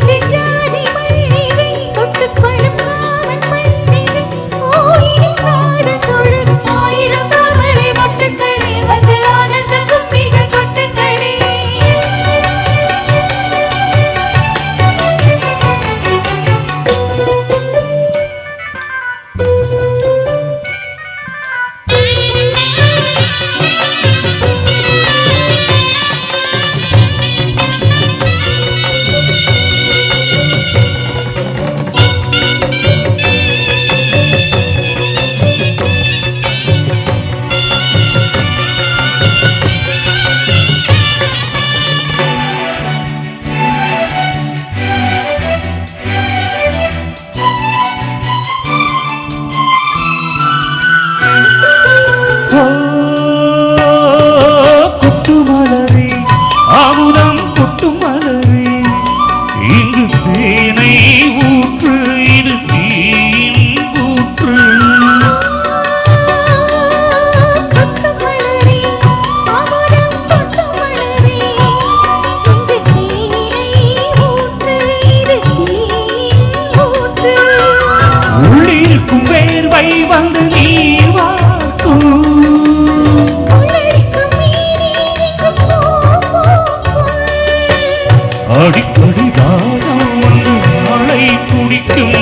Krishna வந்து நீர் வார்க்கும் அடிக்கடி வந்து மழை குடிக்கும்.